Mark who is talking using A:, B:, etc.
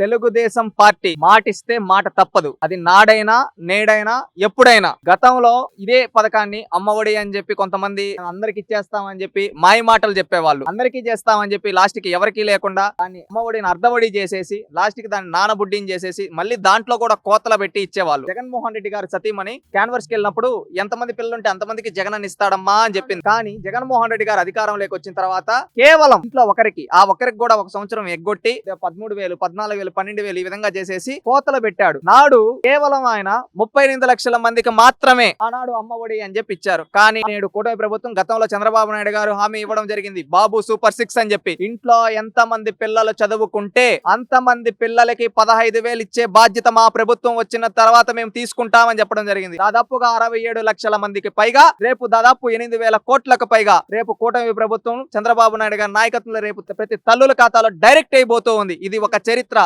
A: Telugu Desam party మాటిస్తే మాట తప్పదు. అది నాడైనా నేడైనా ఎప్పుడైనా. గతంలో ఇదే పథకాన్ని అమ్మఒడి అని చెప్పి కొంతమంది అందరికి ఇచ్చేస్తామని చెప్పి మాయ మాటలు చెప్పేవాళ్ళు. అందరికీ చేస్తామని చెప్పి లాస్ట్కి ఎవరికీ లేకుండా దాన్ని అమ్మఒడిని అర్ధవడి చేసేసి లాస్ట్కి దాన్ని నానబుడ్డిని చేసేసి మళ్ళీ దాంట్లో కూడా కోతల పెట్టి ఇచ్చేవాళ్ళు. జగన్మోహన్ రెడ్డి గారు సతీమణి క్యాన్వర్స్కి వెళ్ళినప్పుడు ఎంతమంది పిల్లలు ఉంటే అంతమందికి జగన్ ఇస్తాడమ్మా అని చెప్పింది. కానీ జగన్మోహన్ రెడ్డి గారు అధికారంలోకి వచ్చిన తర్వాత కేవలం ఇంట్లో ఒకరికి ఆ ఒకరికి కూడా ఒక సంవత్సరం ఎగ్గొట్టి పదమూడు వేలు పద్నాలుగు వేలు పన్నెండు వేలు ఈ విధంగా చేసేసి కోతలు పెట్టాడు. నాడు కేవలం ఆయన ముప్పై ఎనిమిది లక్షల మందికి మాత్రమే ఆనాడు అమ్మఒడి అని చెప్పి ఇచ్చారు. కానీ నేడు కూటమి ప్రభుత్వం గతంలో చంద్రబాబు నాయుడు గారు హామీ ఇవ్వడం జరిగింది. బాబు సూపర్ సిక్స్ అని చెప్పి. ఇంట్లో ఎంత మంది పిల్లలు చదువుకుంటే అంత మంది పిల్లలకి పదహైదు వేలు ఇచ్చే బాధ్యత మా ప్రభుత్వం వచ్చిన తర్వాత మేము తీసుకుంటామని చెప్పడం జరిగింది. దాదాపుగా అరవై ఏడు లక్షల మందికి పైగా రేపు దాదాపు ఎనిమిది వేల కోట్లకు పైగా రేపు కూటమి ప్రభుత్వం చంద్రబాబు నాయుడు గారి నాయకత్వంలో రేపు ప్రతి తల్లుల ఖాతాలో డైరెక్ట్ అయిపోతూ ఉంది. ఇది ఒక చరిత్ర.